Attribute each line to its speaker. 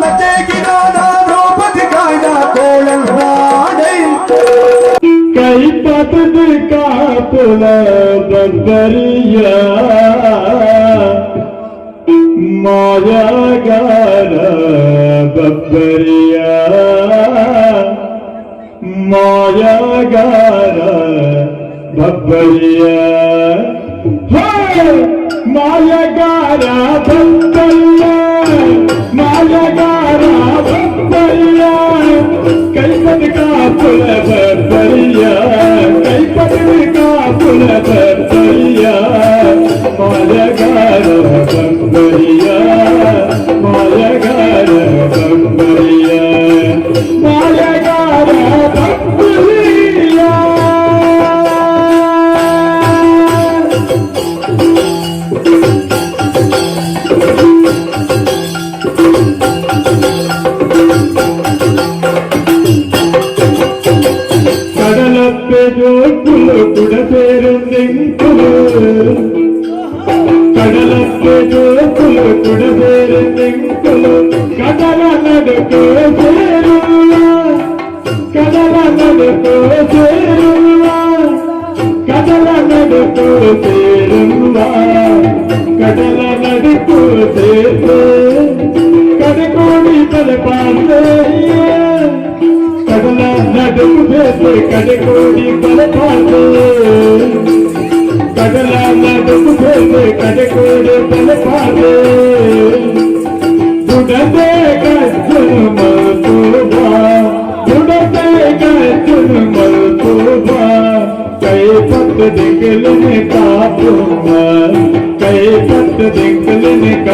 Speaker 1: லட்சேகினாதா
Speaker 2: காப்புல பந்தரியா மாயாகார பப்பரியா மாயாகார பப்பரியா மாயகார பப்பரியா जगारा கடலடி போதே கடகோடி தலை பார்த்தே ಕಡೆ ಕೋಡಿ ಬಲಪಾಡು ಕಡಲ ನಡುಕು ಬೋಲು ಕಡೆ ಕೋಡಿ ಬಲಪಾಡು ದುಡದೆ ಕಜ್ಜನ ಮಲ್ಪೂಬ ದುಡದೆ ಕಜ್ಜನ ಮಲ್ಪೂಬ ಕೈ ಪತ್ತ ದಿಕ್ಕಲನೆ ಕಾಪುಮ ಕೈ ಪತ್ತ ದಿಕ್ಕಲನೆ ಕಾ